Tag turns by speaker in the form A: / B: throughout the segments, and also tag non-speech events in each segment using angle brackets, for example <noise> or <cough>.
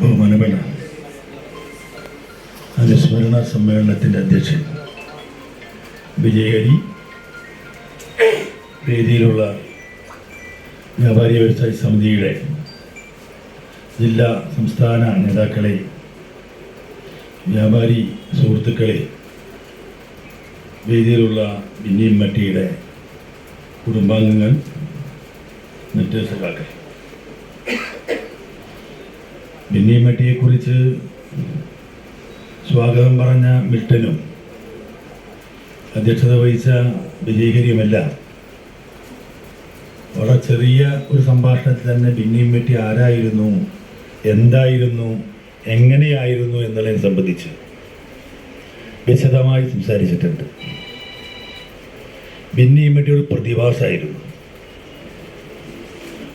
A: ബഹുമാനപ്പെട്ട അനുസ്മരണ സമ്മേളനത്തിന്റെ അധ്യക്ഷൻ വിജയഹരി വേദിയിലുള്ള വ്യാപാരി വ്യവസായ സമിതിയുടെ ജില്ലാ സംസ്ഥാന നേതാക്കളെ വ്യാപാരി സുഹൃത്തുക്കളെ വേദിയിലുള്ള ബിന്നിയും മറ്റിയുടെ കുടുംബാംഗങ്ങൾ മറ്റ് സഖാക്കൾ ബിന്നിയും കുറിച്ച് സ്വാഗതം പറഞ്ഞ മിൽട്ടനും അധ്യക്ഷത വഹിച്ച വിജയകരിയുമെല്ലാം വളരെ ചെറിയ ഒരു സംഭാഷണത്തിൽ തന്നെ ബിന്നിയും മറ്റി ആരായിരുന്നു എന്തായിരുന്നു എങ്ങനെയായിരുന്നു എന്നുള്ളതിനെ സംബന്ധിച്ച് വിശദമായി സംസാരിച്ചിട്ടുണ്ട്. ബിന്നിയും മറ്റി ഒരു പ്രതിഭാസമായിരുന്നു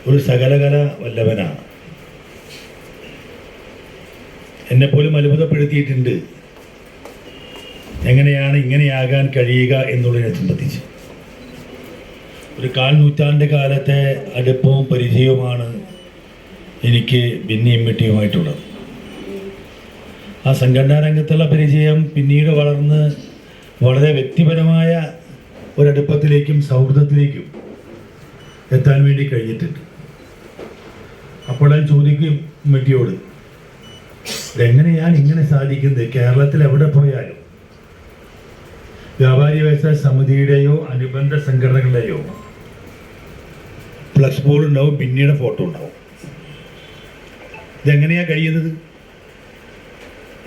A: ഒരു സകലകല വല്ലവനാണ്. എന്നെപ്പോലും അത്ഭുതപ്പെടുത്തിയിട്ടുണ്ട്. എങ്ങനെയാണ് ഇങ്ങനെയാകാൻ കഴിയുക എന്നുള്ളതിനെ സംബന്ധിച്ച് ഒരു കാൽ നൂറ്റാണ്ട് കാലത്തെ അടുപ്പവും പരിചയവുമാണ് എനിക്ക് ബിന്നിയും വെട്ടിയുമായിട്ടുള്ളത്. ആ സംഘടനാ രംഗത്തുള്ള പരിചയം പിന്നീട് വളർന്ന് വളരെ വ്യക്തിപരമായ ഒരടുപ്പത്തിലേക്കും സൗഹൃദത്തിലേക്കും എത്താൻ വേണ്ടി കഴിഞ്ഞിട്ടുണ്ട്. അപ്പോൾ ഞാൻ ചോദിക്കും മെട്ടിയോട് ഇതെങ്ങനെയാണ് ഇങ്ങനെ സാധിക്കുന്നത്? കേരളത്തിൽ എവിടെ പോയാലും വ്യാപാരി വ്യവസായ സമിതിയുടെയോ അനുബന്ധ സംഘടനകളുടെയോ ഫ്ലക്സ് ബോർഡ് ഉണ്ടാവും പിന്നീട് ഫോട്ടോ ഉണ്ടാവും. ഇതെങ്ങനെയാണ് കഴിയുന്നത്?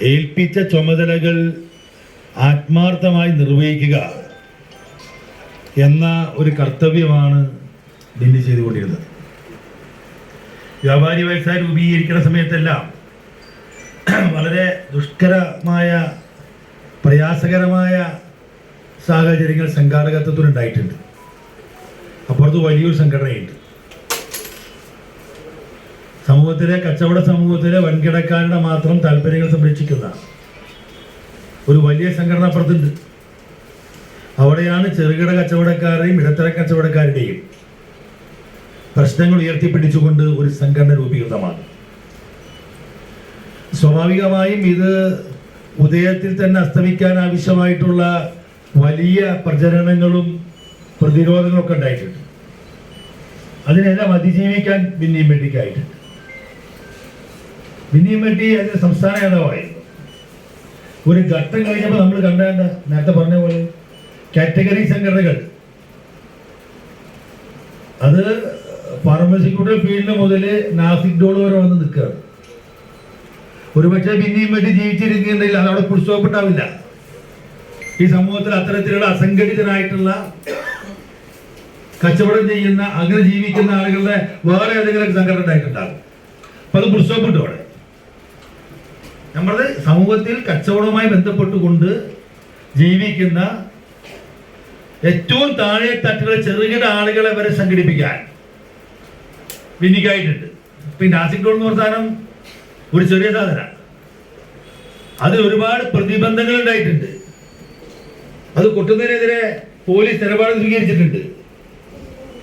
A: ഏൽപ്പിച്ച ചുമതലകൾ ആത്മാർത്ഥമായി നിർവഹിക്കുക എന്ന ഒരു കർത്തവ്യമാണ് ബിന്നി ചെയ്തുകൊണ്ടിരുന്നത്. വ്യാപാരി വ്യവസായം രൂപീകരിക്കുന്ന സമയത്തെല്ലാം <clears throat> വളരെ ദുഷ്കരമായ പ്രയാസകരമായ സാഹചര്യങ്ങൾ സംഘാടകത്വത്തിനുണ്ടായിട്ടുണ്ട് അപ്പുറത്ത് വലിയൊരു സംഘടനയുണ്ട്. സമൂഹത്തിലെ കച്ചവട സമൂഹത്തിലെ വൻകിടക്കാരുടെ മാത്രം താല്പര്യങ്ങൾ സംരക്ഷിക്കുന്ന ഒരു വലിയ സംഘടന അപ്പുറത്തുണ്ട്. അവിടെയാണ് ചെറുകിട കച്ചവടക്കാരുടെയും ഇടത്തര കച്ചവടക്കാരുടെയും പ്രശ്നങ്ങൾ ഉയർത്തിപ്പിടിച്ചുകൊണ്ട് ഒരു സംഘടന രൂപീകൃതമാണ് സ്വാഭാവികമായും ഇത് ഉദയത്തിൽ തന്നെ അസ്തമിക്കാൻ ആവശ്യമായിട്ടുള്ള വലിയ പ്രചരണങ്ങളും പ്രതിരോധങ്ങളും ഒക്കെ ഉണ്ടായിട്ടുണ്ട്. അതിനെല്ലാം അതിജീവിക്കാൻ ബിന്നിയും വെട്ടിക്കായിട്ടുണ്ട് ബിന്നിയും വേണ്ടി അതിന് സംസ്ഥാന നേതാവായിരുന്നു ഒരു ഘട്ടം കഴിഞ്ഞപ്പോൾ നമ്മൾ കണ്ടേണ്ട നേരത്തെ പറഞ്ഞ പോലെ കാറ്റഗറി സംഘടനകൾ. അത് ഫാർമസിക്കൂട്ടൽ ഫീൽഡ് മുതൽ നാസിക് ഡോൾ വരെ വന്ന് നിൽക്കുകയാണ്. ഒരുപക്ഷെ പിന്നെയും വേണ്ടി ജീവിച്ചിരിക്കുന്നുണ്ടെങ്കിൽ അത് അവിടെ ഈ സമൂഹത്തിൽ അത്തരത്തിലുള്ള അസംഘടിതനായിട്ടുള്ള കച്ചവടം ചെയ്യുന്ന അങ്ങനെ ജീവിക്കുന്ന ആളുകളുടെ വേറെ ഏതെങ്കിലും സംഘടന ഉണ്ടായിട്ടുണ്ടാകും. അപ്പൊ അത് പുസ്തകപ്പെട്ടു അവിടെ. നമ്മളത് സമൂഹത്തിൽ കച്ചവടവുമായി ബന്ധപ്പെട്ടുകൊണ്ട് ജീവിക്കുന്ന ഏറ്റവും താഴെ തട്ടുള്ള ചെറുകിട ആളുകളെ വരെ സംഘടിപ്പിക്കാൻ വിനിക്കായിട്ടുണ്ട് പിന്നെ നാസിക് ഡോൾ എന്ന് പറഞ്ഞ ഒരു ചെറിയ സാധന. അതിൽ ഒരുപാട് പ്രതിബന്ധങ്ങൾ ഉണ്ടായിട്ടുണ്ട്. അത് കൊട്ടുന്നതിനെതിരെ പോലീസ് നിലപാട് സ്വീകരിച്ചിട്ടുണ്ട്.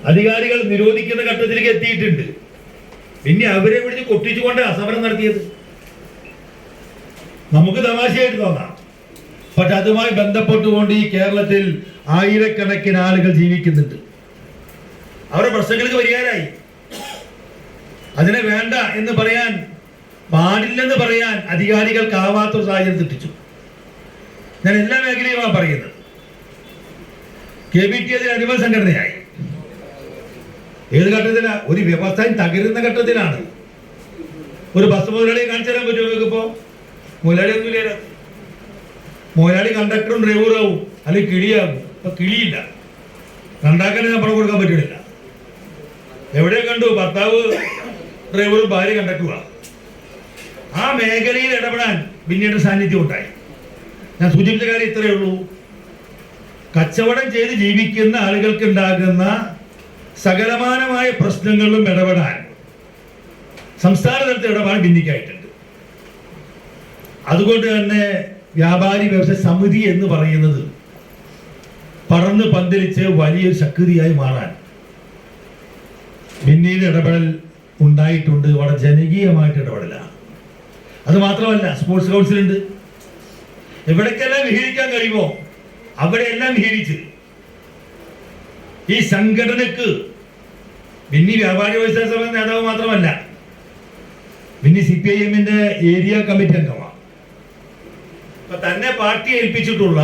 A: അധികാരികൾ നിരോധിക്കുന്ന ഘട്ടത്തിലേക്ക് എത്തിയിട്ടുണ്ട്. പിന്നെ അവരെ വിളിച്ച് കൊട്ടിച്ചുകൊണ്ട് അസമരം നടത്തിയത്. നമുക്ക് തമാശയായിട്ട് തോന്നാം. പക്ഷെ അതുമായി ബന്ധപ്പെട്ടുകൊണ്ട് ഈ കേരളത്തിൽ ആയിരക്കണക്കിന് ആളുകൾ ജീവിക്കുന്നുണ്ട്. അവരുടെ പ്രശ്നങ്ങൾക്ക് പരിഹാരമായി. അതിനെ വേണ്ട എന്ന് പറയാൻ പാടില്ലെന്ന് പറയാൻ അധികാരികൾക്കാവാത്ത ഒരു സാഹചര്യം സൃഷ്ടിച്ചു. ഞാൻ എല്ലാ മേഖലയുമാണ് പറയുന്നത്. കെ ബി ടി അതിന് അനുബന്ധ സംഘടനയായി. ഏത് ഘട്ടത്തിലാ? ഒരു വ്യവസായം തകരുന്ന ഘട്ടത്തിലാണ്. ഒരു ബസ് മുതലാളിയെ കാണിച്ചു തരാൻ പറ്റുമോ നിങ്ങൾക്ക് ഇപ്പോ മുതലാളി മുതലാളി കണ്ടക്ടറും ഡ്രൈവറും ആവും. അല്ലെങ്കിൽ കിളിയാകും ഇപ്പൊ കിളിയില്ല. കണ്ടാക്കാൻ പണം കൊടുക്കാൻ പറ്റില്ല എവിടെ കണ്ടു? ഭർത്താവ് ഡ്രൈവറും ഭാര്യ കണ്ടക്ടറുമാണ് ആ മേഖലയിൽ ഇടപെടാൻ പിന്നീട് സാന്നിധ്യം ഉണ്ടായി ഞാൻ സൂചിപ്പിച്ച കാര്യം ഇത്രയേ ഉള്ളൂ. കച്ചവടം ചെയ്ത് ജീവിക്കുന്ന ആളുകൾക്ക് ഉണ്ടാകുന്ന സകലമാനമായ പ്രശ്നങ്ങളിലും ഇടപെടാൻ സംസ്ഥാന തലത്തിൽ ഇടപാട് ഭിന്നിക്കായിട്ടുണ്ട്. അതുകൊണ്ട് തന്നെ വ്യാപാരി വ്യവസായ സമിതി എന്ന് പറയുന്നത് പറന്ന് പന്തലിച്ച് വലിയൊരു ശക്തിയായി മാറാൻ പിന്നീട് ഇടപെടൽ ഉണ്ടായിട്ടുണ്ട്. വളരെ ജനകീയമായിട്ട് ഇടപെടലാണ്. അത് മാത്രമല്ല സ്പോർട്സ് കൗൺസിൽ ഉണ്ട്. എവിടേക്കെല്ലാം വിഹരിക്കാൻ കഴിയുമോ അവിടെയെല്ലാം വിഹരിച്ച്. ഈ സംഘടനക്ക് ബിന്നി വ്യാപാരി വ്യവസായ സഭ നേതാവ് മാത്രമല്ല ബിന്നി സി പി ഐ എമ്മിന്റെ ഏരിയ കമ്മിറ്റി അംഗമാണ്. തന്നെ പാർട്ടി ഏൽപ്പിച്ചിട്ടുള്ള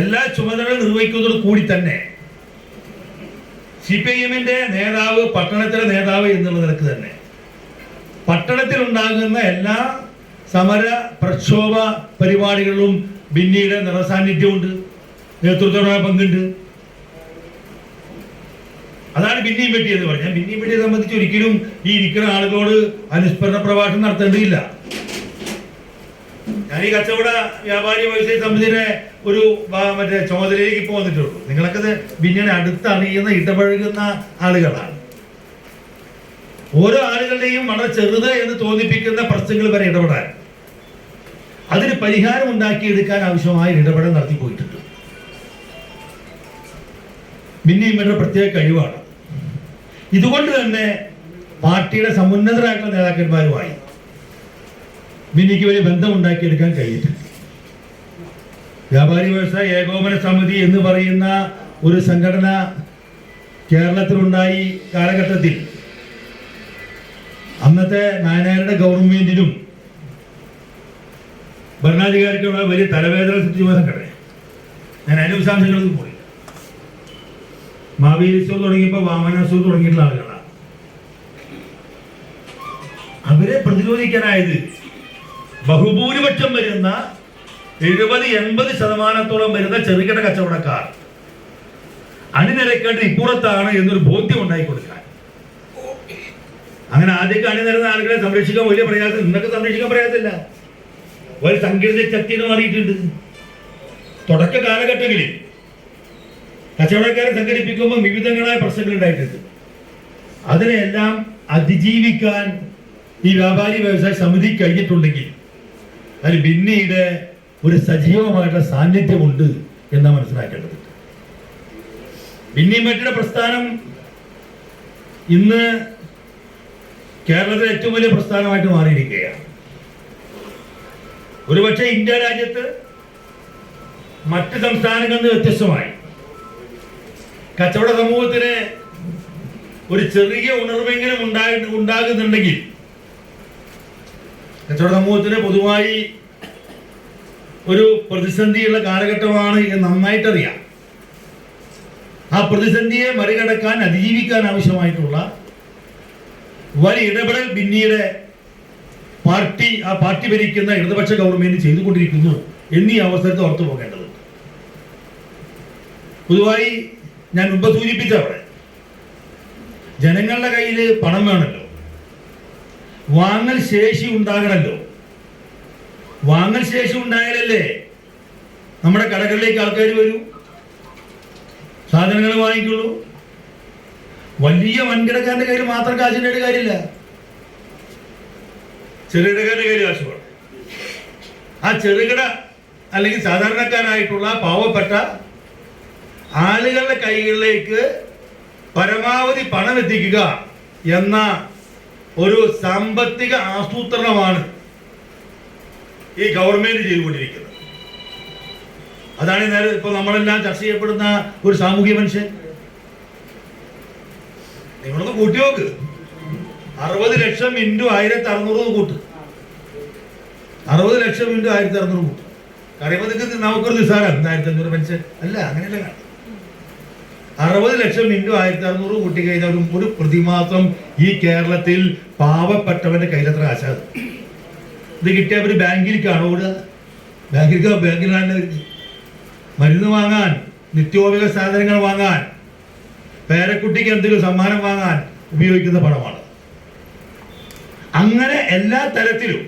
A: എല്ലാ ചുമതലകളും നിർവഹിക്കുന്നതോട് കൂടി തന്നെ സി പി ഐ എമ്മിന്റെ നേതാവ് പട്ടണത്തിലെ നേതാവ് എന്നുള്ള നിലയ്ക്ക് തന്നെ. പട്ടണത്തിൽ ഉണ്ടാകുന്ന എല്ലാ സമര പ്രക്ഷോഭ പരിപാടികളിലും ബിന്നിയുടെ നിറസാന്നിധ്യമുണ്ട്. നേതൃത്വമായ പങ്കുണ്ട്. അതാണ് ബിന്നിയും പെട്ടി എന്ന് പറഞ്ഞാൽ ബിന്നിയും പെട്ടിയെ സംബന്ധിച്ച് ഒരിക്കലും ഈ ഇരിക്കുന്ന ആളുകളോട് അനുസ്മരണ പ്രഭാഷണം നടത്തേണ്ടതില്ല. ഞാൻ ഈ കച്ചവട വ്യാപാരി വ്യവസായ സമിതിയുടെ ഒരു മറ്റേ ചുമതലയിലേക്ക് ഇപ്പോൾ വന്നിട്ടുള്ളൂ. നിങ്ങളൊക്കെ ബിന്നിയുടെ അടുത്ത് അടുത്തറിയുന്ന ഇടപഴകുന്ന ആളുകളാണ്. ഓരോ ആളുകളുടെയും വളരെ ചെറുത് എന്ന് തോന്നിപ്പിക്കുന്ന പ്രശ്നങ്ങൾ വരെ ഇടപെടാൻ. അതിന് പരിഹാരം ഉണ്ടാക്കിയെടുക്കാൻ ആവശ്യമായ ഇടപെടൽ നടത്തി പോയിട്ടുണ്ട്. ബിന്നിയും ഇവരുടെ പ്രത്യേക കഴിവാണ്. ഇതുകൊണ്ട് തന്നെ പാർട്ടിയുടെ സമുന്നതരായിട്ടുള്ള നേതാക്കന്മാരുമായി മിന്നിക്ക് വലിയ ബന്ധം ബന്ധമുണ്ടാക്കിയെടുക്കാൻ കഴിഞ്ഞിട്ടുണ്ട് വ്യാപാരി വ്യവസായ ഏകോപന സമിതി എന്ന് പറയുന്ന ഒരു സംഘടന കേരളത്തിലുണ്ടായി കാലഘട്ടത്തിൽ അന്നത്തെ നായനാരുടെ ഗവൺമെന്റിനും ഭരണാധികാരിക്കുള്ള വലിയ തലവേദന സൃഷ്ടിച്ച സംഘടന ഞാൻ അതിന് വിശദാംശങ്ങളിൽ പോയി. മാവേലിസോ തുടങ്ങിയപ്പോ വാമനാസോ തുടങ്ങിയിട്ടുള്ള ആളുകളാണ് അവരെ പ്രതിരോധിക്കാനായത് ബഹുഭൂരിപക്ഷം വരുന്ന എഴുപത് എൺപത് ശതമാനത്തോളം വരുന്ന ചെറുകിട കച്ചവടക്കാർ. അണിനിരക്കേണ്ടത് ഇപ്പുറത്താണ് എന്നൊരു ബോധ്യം ഉണ്ടായി കൊടുക്കാൻ ആദ്യം കാണി നിരുന്ന ആളുകളെ സംരക്ഷിക്കാൻ വലിയ പ്രയാസം. ഇന്നൊക്കെ സംരക്ഷിക്കാൻ പ്രയാസമില്ല. ഒരു സംഘടിത ശക്തി എന്ന് മാറിയിട്ടുണ്ട്. തുടക്ക കാലഘട്ടങ്ങളിൽ കച്ചവടക്കാരെ സംഘടിപ്പിക്കുമ്പോൾ വിവിധങ്ങളായ പ്രശ്നങ്ങൾ ഉണ്ടായിട്ടുണ്ട്. അതിനെല്ലാം അതിജീവിക്കാൻ ഈ വ്യാപാരി വ്യവസായ സമിതി കഴിഞ്ഞിട്ടുണ്ടെങ്കിൽ അതിൽ ബിന്നിയുടെ ഒരു സജീവമായിട്ടുള്ള സാന്നിധ്യമുണ്ട് എന്നാണ് മനസ്സിലാക്കേണ്ടത്. ബിന്നി മെട്ടിയുടെ പ്രസ്ഥാനം ഇന്ന് കേരളത്തിലെ ഏറ്റവും വലിയ പ്രസ്ഥാനമായിട്ട് മാറിയിരിക്കുകയാണ്. ഒരുപക്ഷെ ഇന്ത്യ രാജ്യത്ത് മറ്റ് സംസ്ഥാനങ്ങളിൽ നിന്ന് വ്യത്യസ്തമായി കച്ചവട സമൂഹത്തിന് ഒരു ചെറിയ ഉണർവെങ്കിലും ഉണ്ടായി ഉണ്ടാകുന്നുണ്ടെങ്കിൽ കച്ചവട സമൂഹത്തിന് പൊതുവായി ഒരു പ്രതിസന്ധിയുള്ള കാലഘട്ടമാണ് എന്ന് നന്നായിട്ടറിയാം. ആ പ്രതിസന്ധിയെ മറികടക്കാൻ അതിജീവിക്കാൻ ആവശ്യമായിട്ടുള്ള വലിയ ഇടപെടൽ പിന്നീട് പാർട്ടി ആ പാർട്ടി ഭരിക്കുന്ന ഇടതുപക്ഷ ഗവൺമെന്റ് ചെയ്തുകൊണ്ടിരിക്കുന്നു എന്നീ അവസരത്തെ ഓർത്തു പോകേണ്ടതുണ്ട്. പൊതുവായി ഞാൻ മുമ്പ് സൂചിപ്പിച്ച അവിടെ ജനങ്ങളുടെ കയ്യിൽ പണം വേണമല്ലോ വാങ്ങൽ ശേഷി ഉണ്ടാകണമല്ലോ വാങ്ങൽ ശേഷി ഉണ്ടായാലല്ലേ നമ്മുടെ കടകളിലേക്ക് ആൾക്കാർ വരൂ? സാധനങ്ങൾ വാങ്ങിക്കുള്ളൂ. വലിയ വൻകിടക്കാരന്റെ കയ്യിൽ മാത്രം കാശിന്റെ കാര്യമില്ല. ചെറുകിടക്കാരന്റെ കയ്യിൽ കാശ് ആ ചെറുകിട അല്ലെങ്കിൽ സാധാരണക്കാരായിട്ടുള്ള പാവപ്പെട്ട ആളുകളുടെ കൈകളിലേക്ക് പരമാവധി പണം എത്തിക്കുക എന്ന ഒരു സാമ്പത്തിക ആസൂത്രണമാണ് ഈ ഗവൺമെന്റ് ചെയ്തുകൊണ്ടിരിക്കുന്നത്. അതാണ് നേരെ ഇപ്പൊ നമ്മളെല്ലാം ചർച്ച ചെയ്യപ്പെടുന്ന ഒരു സാമൂഹ്യ മനുഷ്യൻ. നിങ്ങളൊന്ന് കൂട്ടി നോക്ക്. അറുപത് ലക്ഷം ഇന്റു ആയിരത്തി അറുന്നൂറ് കൂട്ട്. അറുപത് ലക്ഷം ഇന്റു ആയിരത്തി അറുന്നൂറ് കൂട്ട് കറിയപ്പോ നമുക്കൊരു നിസ്സാരം. ആയിരത്തി അഞ്ഞൂറ് പെൻഷൻ അല്ല അങ്ങനെയല്ല അറുപത് ലക്ഷം ഇന്റു ആയിരത്തി അറുന്നൂറ് കൂട്ടി കഴിഞ്ഞാൽ ഒരു പ്രതിമാസം ഈ കേരളത്തിൽ പാവപ്പെട്ടവന്റെ കയ്യിലത്ര ആശാ ഇത് കിട്ടിയ ഒരു ബാങ്കിലേക്കാണ് ഓടുക ബാങ്കിലേക്ക് ബാങ്കിലാണ് മരുന്ന് വാങ്ങാൻ നിത്യോപയോഗ സാധനങ്ങൾ വാങ്ങാൻ. പേരക്കുട്ടിക്ക് എന്തെങ്കിലും സമ്മാനം വാങ്ങാൻ ഉപയോഗിക്കുന്ന പണമാണ്. അങ്ങനെ എല്ലാ തരത്തിലും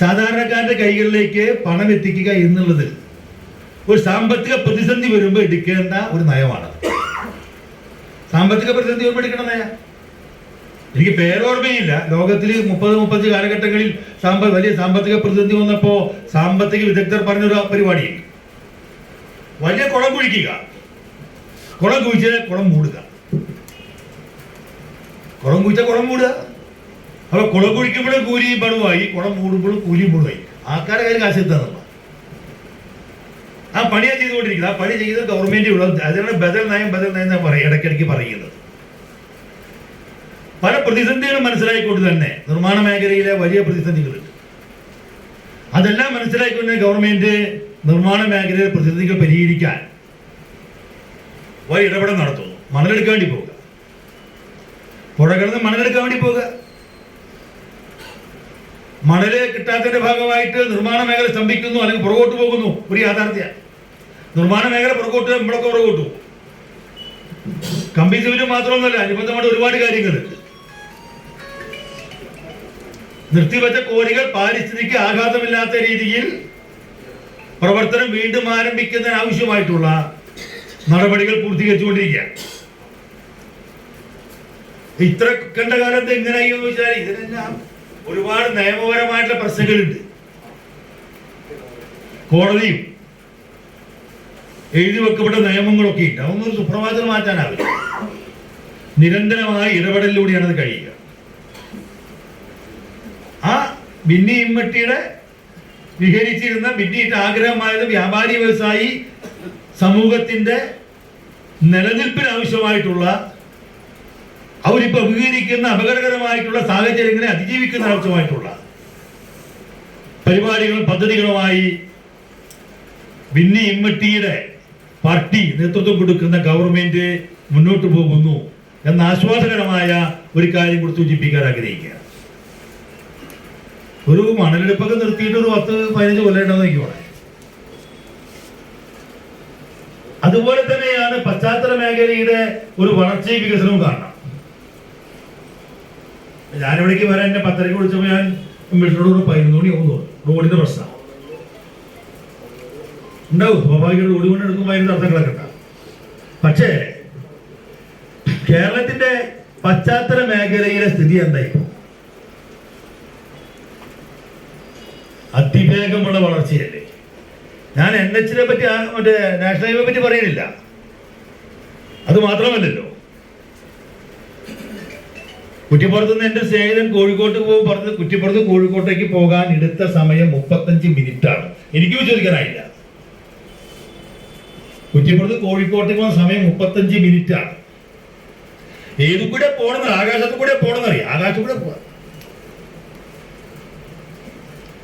A: സാധാരണക്കാരുടെ കൈകളിലേക്ക് പണം എത്തിക്കുക എന്നുള്ളതിൽ ഒരു സാമ്പത്തിക പ്രതിസന്ധി വരുമ്പോൾ എടുക്കേണ്ട ഒരു നയമാണ് സാമ്പത്തിക പ്രതിസന്ധി വരുമ്പോൾ എടുക്കേണ്ട നയം. എനിക്ക് പേരോർമ്മയില്ല. ലോകത്തിൽ മുപ്പത് മുപ്പത്തി കാലഘട്ടങ്ങളിൽ സാമ്പ വലിയ സാമ്പത്തിക പ്രതിസന്ധി വന്നപ്പോ സാമ്പത്തിക വിദഗ്ധർ പറഞ്ഞൊരു പരിപാടിയുണ്ട്. വലിയ കുളം കുഴിക്കുക. കുളം കുഴിച്ചാൽ കുളം മൂടുക. കുളം കുഴിച്ചാൽ കുളം മൂടുക. അപ്പൊ കുളം കുഴിക്കുമ്പോഴും കൂലിയും പണുവായി കുളം മൂടുമ്പോഴും കൂലിയും പണവുമായി ആൾക്കാരുടെ കാര്യം കാശ് എത്താന്നുള്ള ആ പണിയാണ് ചെയ്തുകൊണ്ടിരിക്കുന്നത്. ആ പണി ചെയ്ത് ഗവൺമെന്റ് അതിനാണ് ബദൽ നയം ബദൽ നയം എന്ന് പറയും ഇടയ്ക്കിടയ്ക്ക് പറയുന്നത്. പല പ്രതിസന്ധികളും മനസ്സിലായിക്കൊണ്ട് തന്നെ നിർമ്മാണ മേഖലയിലെ വലിയ പ്രതിസന്ധികളുണ്ട്. അതെല്ലാം മനസ്സിലാക്കിക്കൊണ്ട് ഗവൺമെന്റ് നിർമ്മാണ മേഖലയിലെ പ്രതിസന്ധികൾ പരിഹരിക്കാൻ വലിയ ഇടപെടൽ നടത്തുന്നു മണലെടുക്കാൻ വേണ്ടി പോവുക. പുഴകളിൽ നിന്ന് മണലെടുക്കാൻ വേണ്ടി പോവുക. മണൽ കിട്ടാത്തതിന്റെ ഭാഗമായിട്ട് നിർമ്മാണ മേഖല സ്തംഭിക്കുന്നു അല്ലെങ്കിൽ പുറകോട്ട് പോകുന്നു. ഒരു യാഥാർത്ഥ്യ. നിർമ്മാണ മേഖല പുറകോട്ട് നമ്മളൊക്കെ പുറകോട്ടു കമ്പി സിവിലും മാത്രമൊന്നുമല്ല അനുബന്ധമായിട്ട് ഒരുപാട് കാര്യങ്ങൾ. നിർത്തിവച്ച കോരികൾ പാരിസ്ഥിതിക്ക് ആഘാതമില്ലാത്ത രീതിയിൽ പ്രവർത്തനം വീണ്ടും ആരംഭിക്കുന്നതിന് ആവശ്യമായിട്ടുള്ള നടപടികൾ പൂർത്തീകരിച്ചുകൊണ്ടിരിക്കുക ഇത്ര കണ്ട കാലത്ത് എങ്ങനെയായി ചോദിച്ചാൽ ഇതിനെല്ലാം ഒരുപാട് നിയമപരമായിട്ടുള്ള പ്രശ്നങ്ങളുണ്ട്. കോടതിയും എഴുതി വെക്കപ്പെട്ട നിയമങ്ങളൊക്കെ ഉണ്ട്. അതൊന്നും ഒരു സുപ്രഭാതത്തിൽ മാറ്റാനാവില്ല. നിരന്തരമായ ഇടപെടലിലൂടെയാണ് അത് കഴിയുക. ആ ബിന്നി ഇമ്മട്ടിയുടെ വിഹരിച്ചിരുന്ന ബിന്നിയിട്ട് ആഗ്രഹമായത് വ്യാപാരി വ്യവസായി സമൂഹത്തിന്റെ നിലനിൽപ്പിന് ആവശ്യമായിട്ടുള്ള അവരിപ്പോ അഭിമുഖീകരിക്കുന്ന അപകടകരമായിട്ടുള്ള സാഹചര്യങ്ങളെ അതിജീവിക്കുന്ന ആവശ്യമായിട്ടുള്ള പരിപാടികളും പദ്ധതികളുമായി ബിന്നി ഇമ്മട്ടിയുടെ പാർട്ടി നേതൃത്വം കൊടുക്കുന്ന ഗവൺമെന്റ് മുന്നോട്ട് പോകുന്നു എന്ന ആശ്വാസകരമായ ഒരു കാര്യം കൂടി സൂചിപ്പിക്കാൻ ആഗ്രഹിക്കുക ഒരു മണലെടുപ്പൊക്കെ നിർത്തിയിട്ട് ഒരു പത്ത് പതിനഞ്ച് കൊല്ലം നോക്കിക്കോളെ അതുപോലെ തന്നെയാണ് പശ്ചാത്തല മേഖലയുടെ ഒരു വളർച്ചയും വികസനവും കാണണം ഞാനിവിടേക്ക് വരാൻ എന്നെ പത്തരയ്ക്ക് വിളിച്ചപ്പോൾ ഞാൻ ഒരു പതിനൊന്ന് മണി ആവുന്നു റോഡിന്റെ പ്രശ്നം. ഉണ്ടാവും. സ്വാഭാവിക റോഡ് കൊണ്ട് എടുക്കുമ്പോൾ അതിന്റെ തർക്കങ്ങളൊക്കെ ഉണ്ടാവും. പക്ഷേ കേരളത്തിന്റെ പശ്ചാത്തല മേഖലയിലെ സ്ഥിതി എന്തായി അതിവേഗമുള്ള വളർച്ചയല്ലേ? ഞാൻ എൻ എച്ചിനെ പറ്റി മറ്റേ നാഷണൽ ഹൈവേ പറ്റി പറയുന്നില്ല അത് മാത്രമല്ലല്ലോ. കുറ്റിപ്പുറത്ത് നിന്ന് എന്റെ സ്നേഹിതൻ കോഴിക്കോട്ട് പോകും പറഞ്ഞത് കുറ്റിപ്പുറത്ത് കോഴിക്കോട്ടേക്ക് പോകാൻ എടുത്ത സമയം മുപ്പത്തഞ്ച് മിനിറ്റാണ്. എനിക്ക് വിശ്വസിക്കാനായില്ല. കുറ്റിപ്പുറത്ത് കോഴിക്കോട്ടേക്ക് പോകുന്ന സമയം മുപ്പത്തഞ്ച് മിനിറ്റാണ്. ഏതു കൂടെ പോണെന്ന് ആകാശത്ത് കൂടെ പോണെന്നറിയാം ആകാശത്ത് കൂടെ പോവാ.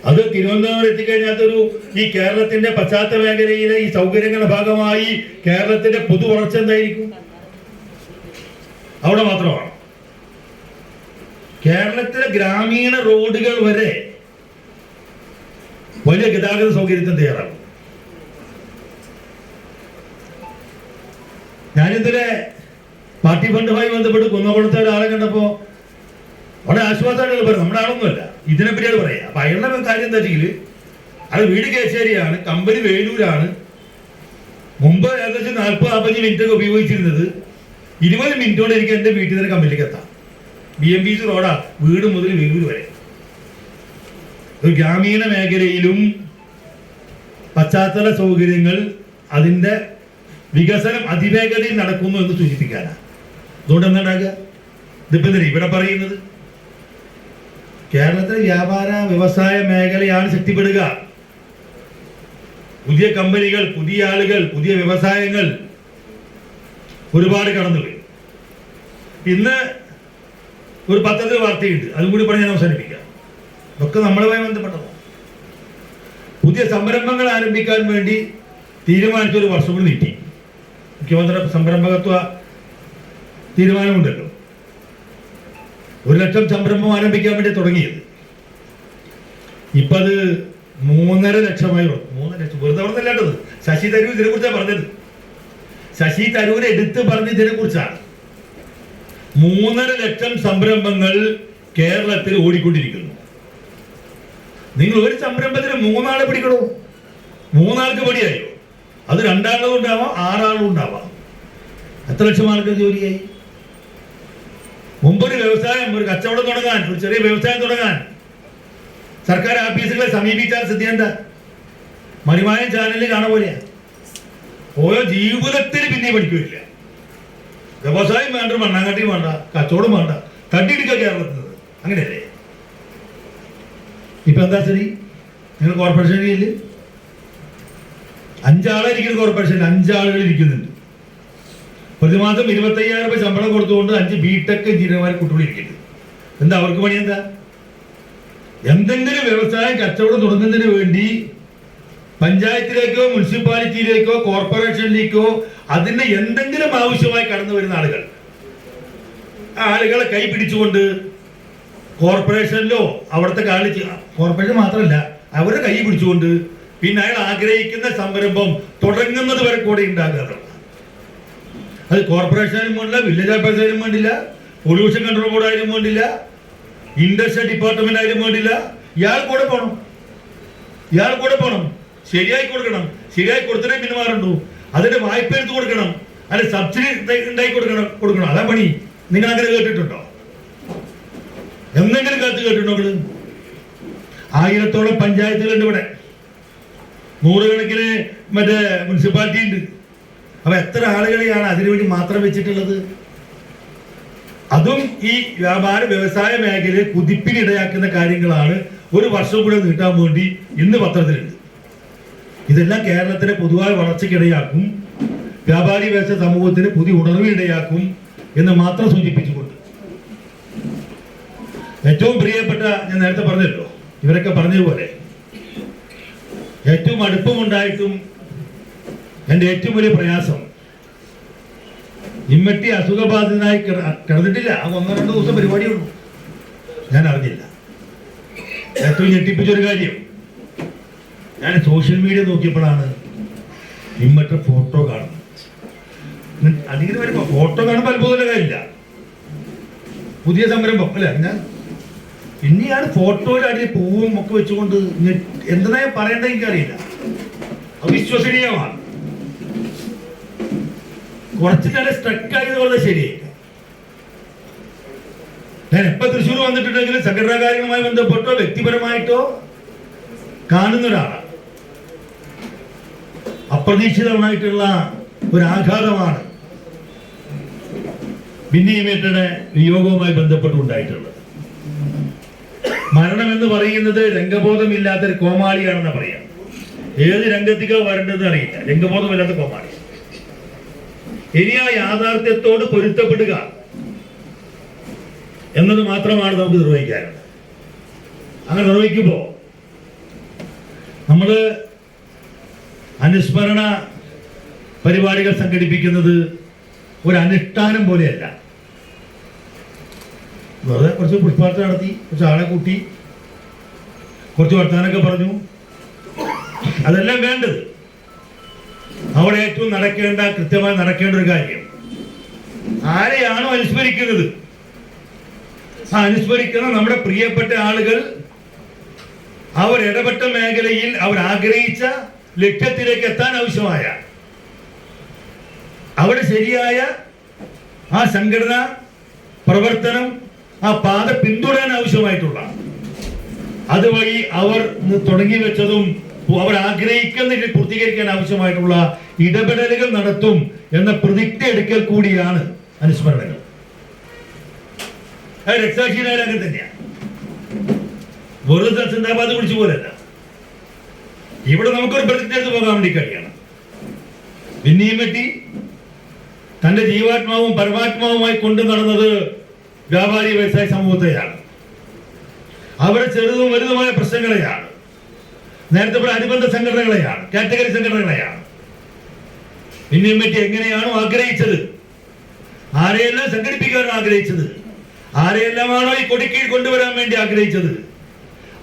A: അത് തിരുവനന്തപുരം എത്തിക്കഴിഞ്ഞാൽ ഒരു ഈ കേരളത്തിന്റെ പശ്ചാത്തല മേഖലയിലെ ഈ സൗകര്യങ്ങളുടെ ഭാഗമായി കേരളത്തിന്റെ പൊതു വളർച്ച എന്തായിരിക്കും? അവിടെ മാത്രമാണ്. കേരളത്തിലെ ഗ്രാമീണ റോഡുകൾ വരെ വലിയ ഗതാഗത സൗകര്യത്തിന് തയ്യാറാകും. ഞാനിതിലെ പാർട്ടി ഫണ്ടുമായി ബന്ധപ്പെട്ട് കുന്നകുളത്തെ ഒരാളെ കണ്ടപ്പോ വളരെ ആശ്വാസമായിട്ട് പറയും. നമ്മുടെ ആളൊന്നുമല്ല. ഇതിനെ പറ്റിയാണ് പറയാ അപ്പൊ അയാളുടെ കാര്യം എന്താ വെച്ചെങ്കിൽ അത് വീട് കേച്ചേരിയാണ് കമ്പനി വേലൂരാണ്. മുമ്പ് ഏകദേശം നാൽപ്പത് നാൽപ്പത്തഞ്ച് മിനിറ്റ് ഒക്കെ ഉപയോഗിച്ചിരുന്നത് ഇരുപത് മിനിറ്റോടെ എനിക്ക് എന്റെ വീട്ടിൽ നിന്ന് കമ്പനിയിലേക്ക് എത്താം. ബി എം ബി സി റോഡാ വീട് മുതൽ വേലൂർ വരെ. ഒരു ഗ്രാമീണ മേഖലയിലും പശ്ചാത്തല സൗകര്യങ്ങൾ അതിന്റെ വികസനം അതിവേഗതയിൽ നടക്കുന്നു എന്ന് സൂചിപ്പിക്കാനാണ്. അതുകൊണ്ട് എന്താ ഉണ്ടാകുക ഇതിപ്പോ ഇവിടെ പറയുന്നത് കേരളത്തിലെ വ്യാപാര വ്യവസായ മേഖലയാണ് ശക്തിപ്പെടുക. പുതിയ കമ്പനികൾ പുതിയ ആളുകൾ പുതിയ വ്യവസായങ്ങൾ ഒരുപാട് കടന്നു വരും ഇന്ന് ഒരു പത്രത്തിൽ വാർത്തയുണ്ട്. അതും കൂടി പറഞ്ഞ് ഞാൻ അവസാനിപ്പിക്കാം. ഇതൊക്കെ നമ്മളുമായി ബന്ധപ്പെട്ടതാണ്. പുതിയ സംരംഭങ്ങൾ ആരംഭിക്കാൻ വേണ്ടി തീരുമാനിച്ച ഒരു വർഷം കൂടി നീട്ടി. മുഖ്യമന്ത്രി സംരംഭകത്വ തീരുമാനമുണ്ടല്ലോ. ഒരു ലക്ഷം സംരംഭം ആരംഭിക്കാൻ വേണ്ടി തുടങ്ങിയത്. ഇപ്പൊ അത് മൂന്നര ലക്ഷമായി. മൂന്നര ലക്ഷം. വെറുതെ പറഞ്ഞല്ലാണ്ടത് ശശി തരൂർ ഇതിനെ കുറിച്ചാണ് പറഞ്ഞത്. ശശി തരൂർ എടുത്ത് പറഞ്ഞ ഇതിനെ കുറിച്ചാണ്. മൂന്നര ലക്ഷം സംരംഭങ്ങൾ കേരളത്തിൽ ഓടിക്കൊണ്ടിരിക്കുന്നു. നിങ്ങൾ ഒരു സംരംഭത്തിന് മൂന്നാളെ പിടിക്കണോ? മൂന്നാൾക്ക് പണിയായോ അത് രണ്ടാളും ഉണ്ടാവാം ആറാളും എത്ര ലക്ഷം ആൾക്ക് ജോലിയായി? മുമ്പൊരു വ്യവസായം ഒരു കച്ചവടം തുടങ്ങാൻ ഒരു ചെറിയ വ്യവസായം തുടങ്ങാൻ. സർക്കാർ ഓഫീസുകളെ സമീപിച്ചാൽ സ്ഥിതി എന്താ മണിമായൻ ചാനലിൽ കാണാൻ പോലെയാ. ഓരോ ജീവിതത്തിൽ പിന്നെ പഠിക്കില്ല വ്യവസായം വേണ്ട മണ്ണാങ്കട്ടി വേണ്ട കച്ചവടം വേണ്ട തട്ടിയെടുക്ക കേരളത്തിൽ അങ്ങനെയല്ലേ? ഇപ്പൊ എന്താ ശരി നിങ്ങൾ കോർപ്പറേഷൻ കീഴിൽ? അഞ്ചാളെ ഇരിക്കുന്ന കോർപ്പറേഷൻ അഞ്ചാളുകൾ ഇരിക്കുന്നുണ്ട്. പ്രതിമാസം ഇരുപത്തയ്യായിരം രൂപ ശമ്പളം കൊടുത്തുകൊണ്ട് അഞ്ച് എഞ്ചിനീയർമാർ കുട്ടികൾ ഇരിക്കുന്നുണ്ട് എന്താ അവർക്ക് പണി എന്താ? എന്തെങ്കിലും വ്യവസായം കച്ചവടം തുടങ്ങുന്നതിന് വേണ്ടി പഞ്ചായത്തിലേക്കോ മുനിസിപ്പാലിറ്റിയിലേക്കോ കോർപ്പറേഷനിലേക്കോ അതിന്റെ എന്തെങ്കിലും ആവശ്യമായി കടന്നു വരുന്ന ആളുകൾ. ആ ആളുകളെ കൈ പിടിച്ചുകൊണ്ട് കോർപ്പറേഷനിലോ അവിടുത്തെ കാളി കോർപ്പറേഷൻ മാത്രമല്ല അവരുടെ കൈ പിടിച്ചുകൊണ്ട് പിന്നെ അയാൾ ആഗ്രഹിക്കുന്ന സംരംഭം തുടങ്ങുന്നത് വരെ കൂടെ ഉണ്ടാകാറുണ്ട് അത് കോർപ്പറേഷനും വേണ്ടില്ല വില്ലേജ് ഓഫീസറിനും വേണ്ടില്ല പൊല്യൂഷൻ കൺട്രോൾ ബോർഡ് ആയാലും വേണ്ടില്ല ഇൻഡസ്ട്രിയൽ ഡിപ്പാർട്ട്മെന്റ് ആയാലും വേണ്ടില്ല ഇയാൾ കൂടെ പോകണം ഇയാൾ കൂടെ പോകണം ശരിയായി കൊടുക്കണം. ശരിയായി കൊടുത്തിട്ടേ പിന്മാറുണ്ടു അതിന്റെ വായ്പ എടുത്ത് കൊടുക്കണം. അല്ലെ സബ്സിഡി ഉണ്ടായി കൊടുക്കണം കൊടുക്കണം. അതാ പണി. നിങ്ങൾ അങ്ങനെ കേട്ടിട്ടുണ്ടോ? എന്തെങ്കിലും കാത്ത് കേട്ടിട്ടുണ്ടോ നിങ്ങൾ? ആയിരത്തോളം പഞ്ചായത്തുകളുണ്ട് ഇവിടെ. നൂറുകണക്കിന് മറ്റേ മുനിസിപ്പാലിറ്റി ഉണ്ട് അപ്പൊ എത്ര ആളുകളെയാണ് അതിനുവേണ്ടി മാത്രം വെച്ചിട്ടുള്ളത്? അതും ഈ വ്യാപാര വ്യവസായ മേഖലയിൽ കുതിപ്പിനിടയാക്കുന്ന കാര്യങ്ങളാണ് ഒരു വർഷം കൂടെ നീട്ടാൻ വേണ്ടി ഇന്ന് പത്രത്തിലുണ്ട്. ഇതെല്ലാം കേരളത്തിലെ പൊതുവായ വളർച്ചയ്ക്കിടയാക്കും വ്യാപാരി വ്യവസായ സമൂഹത്തിന് പുതിയ ഉണർവിനിടയാക്കും എന്ന് മാത്രം സൂചിപ്പിച്ചുകൊണ്ട്. ഏറ്റവും പ്രിയപ്പെട്ട ഞാൻ നേരത്തെ പറഞ്ഞല്ലോ ഇവരൊക്കെ പറഞ്ഞതുപോലെ ഏറ്റവും അടുപ്പമുണ്ടായിട്ടും എന്റെ ഏറ്റവും വലിയ പ്രയാസം. ഇമ്മട്ടി അസുഖബാധിതനായി കിട- കിടന്നിട്ടില്ല. ആ ഒന്നോ രണ്ടോ ദിവസം പരിപാടിയുള്ളൂ. ഞാൻ അറിഞ്ഞില്ല. ഏറ്റവും ഞെട്ടിപ്പിച്ചൊരു കാര്യം. ഞാൻ സോഷ്യൽ മീഡിയ നോക്കിയപ്പോഴാണ് ഇമ്മറ്റ ഫോട്ടോ കാണുന്നത്. അതിങ്ങനെ വരുമ്പോ ഫോട്ടോ കാണുമ്പോൾ അത്ഭുതമുള്ള കാര്യമില്ല. പുതിയ സംരംഭം അല്ലെ? ഞാൻ പിന്നെയാണ് ഫോട്ടോയിൽ അടിയിൽ പൂവും ഒക്കെ വെച്ചുകൊണ്ട് എന്താ പറയേണ്ടത് എനിക്കറിയില്ല. അവിശ്വസനീയമാണ് കുറച്ച് നേരം സ്ട്രക്ക് ആയത് വളരെ ശരിയായില്ല ഞാൻ എപ്പൊ തൃശ്ശൂർ വന്നിട്ടുണ്ടെങ്കിലും സംഘടനാകാര്യങ്ങളുമായി ബന്ധപ്പെട്ടോ വ്യക്തിപരമായിട്ടോ കാണുന്ന ഒരാളാണ്. അപ്രതീക്ഷിതമായിട്ടുള്ള ഒരു ആഘാതമാണ് ബിന്നിമേറ്റയുടെ വിയോഗവുമായി ബന്ധപ്പെട്ടുണ്ടായിട്ടുള്ളത് മരണം എന്ന് പറയുന്നത് രംഗബോധമില്ലാത്തൊരു കോമാളിയാണെന്ന് പറയാം. ഏത് രംഗത്തേക്കോ വരേണ്ടതെന്ന് അറിയില്ല. രംഗബോധമില്ലാത്ത കോമാളി. ഇനി ആ യാഥാർത്ഥ്യത്തോട് പൊരുത്തപ്പെടുക എന്നത് മാത്രമാണ് നമുക്ക് നിർവഹിക്കാനുള്ളത്. അങ്ങനെ നിർവഹിക്കുമ്പോൾ നമ്മൾ അനുസ്മരണ പരിപാടികൾ സംഘടിപ്പിക്കുന്നത് ഒരു അനുഷ്ഠാനം പോലെയല്ല. വെറുതെ കുറച്ച് പുഷ്പാർത്ഥന നടത്തി കുറച്ച് ആളെ കൂട്ടി കുറച്ച് വർത്താനൊക്കെ പറഞ്ഞു. അതെല്ലാം വേണ്ടത്. അവിടെ ഏറ്റവും നടക്കേണ്ട കൃത്യമായി നടക്കേണ്ട ഒരു കാര്യം. ആരെയാണോ അനുസ്മരിക്കുന്നത്? ആ അനുസ്മരിക്കുന്ന നമ്മുടെ പ്രിയപ്പെട്ട ആളുകൾ അവർ ഇടപെട്ട മേഖലയിൽ അവർ ആഗ്രഹിച്ച ലക്ഷ്യത്തിലേക്ക് എത്താൻ ആവശ്യമായ അവിടെ ശരിയായ ആ സംഘടന പ്രവർത്തനം ആ പാത പിന്തുടരാൻ ആവശ്യമായിട്ടുള്ള അതുവഴി അവർ തുടങ്ങി വെച്ചതും അവർ ആഗ്രഹിക്കുന്ന രീതിയിൽ പൂർത്തീകരിക്കാൻ ആവശ്യമായിട്ടുള്ള ഇടപെടലുകൾ നടത്തും എന്ന പ്രതിജ്ഞ എടുക്കൽ കൂടിയാണ് അനുസ്മരണങ്ങൾ അത് തന്നെയാണ് വെറുതെ സിന്ദാബാദ് വിളിച്ചു പോലല്ല. ഇവിടെ നമുക്കൊരു പ്രതിജ്ഞ എടുത്ത് പോകാൻ വേണ്ടി കഴിയണം. പിന്നെയും പറ്റി തന്റെ ജീവാത്മാവും പരമാത്മാവുമായി കൊണ്ടു നടന്നത് വ്യാപാരി വ്യവസായ സമൂഹത്തെയാണ്. അവരെ ചെറുതും വലുതുമായ പ്രശ്നങ്ങളെയാണ്. നേരത്തെ പറഞ്ഞ അനുബന്ധ സംഘടനകളെയാണ് കാറ്റഗറി സംഘടനകളെയാണ്. പിന്നെയും പറ്റി എങ്ങനെയാണോ ആഗ്രഹിച്ചത്? ആരെയെല്ലാം സംഘടിപ്പിക്കാനോ ആഗ്രഹിച്ചത്? ആരെയെല്ലാമാണോ ഈ കൊടിക്കീഴ് കൊണ്ടുവരാൻ വേണ്ടി ആഗ്രഹിച്ചത്?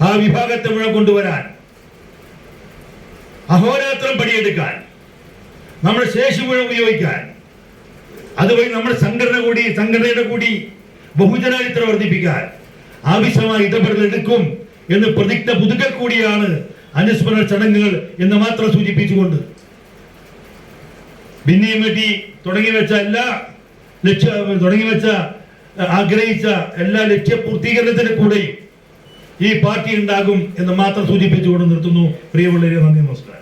A: ആ വിഭാഗത്തെ മുഴുവൻ കൊണ്ടുവരാൻ. അഹോരാത്രം പണിയെടുക്കാൻ. നമ്മുടെ ശേഷി മുഴുവൻ ഉപയോഗിക്കാൻ. അതുവഴി നമ്മുടെ സംഘടന കൂടി സംഘടനയുടെ കൂടി ബഹുജനാധിത്യം വർദ്ധിപ്പിക്കാൻ ആവശ്യമായ ഇടപെടൽ എടുക്കും എന്ന് പ്രതിജ്ഞ പുതുക്കൽ കൂടിയാണ് അനുസ്മരണ ചടങ്ങുകൾ എന്ന് മാത്രം സൂചിപ്പിച്ചുകൊണ്ട് ഭിന്നയും വെട്ടി തുടങ്ങി വെച്ച എല്ലാ ലക്ഷ്യ തുടങ്ങി വെച്ച ആഗ്രഹിച്ച എല്ലാ ലക്ഷ്യപൂർത്തീകരണത്തിന് കൂടെയും ഈ പാർട്ടി ഉണ്ടാകും എന്ന് മാത്രം സൂചിപ്പിച്ചുകൊണ്ട് നിർത്തുന്നു. പ്രിയമുള്ളവരെ നന്ദി നമസ്കാരം.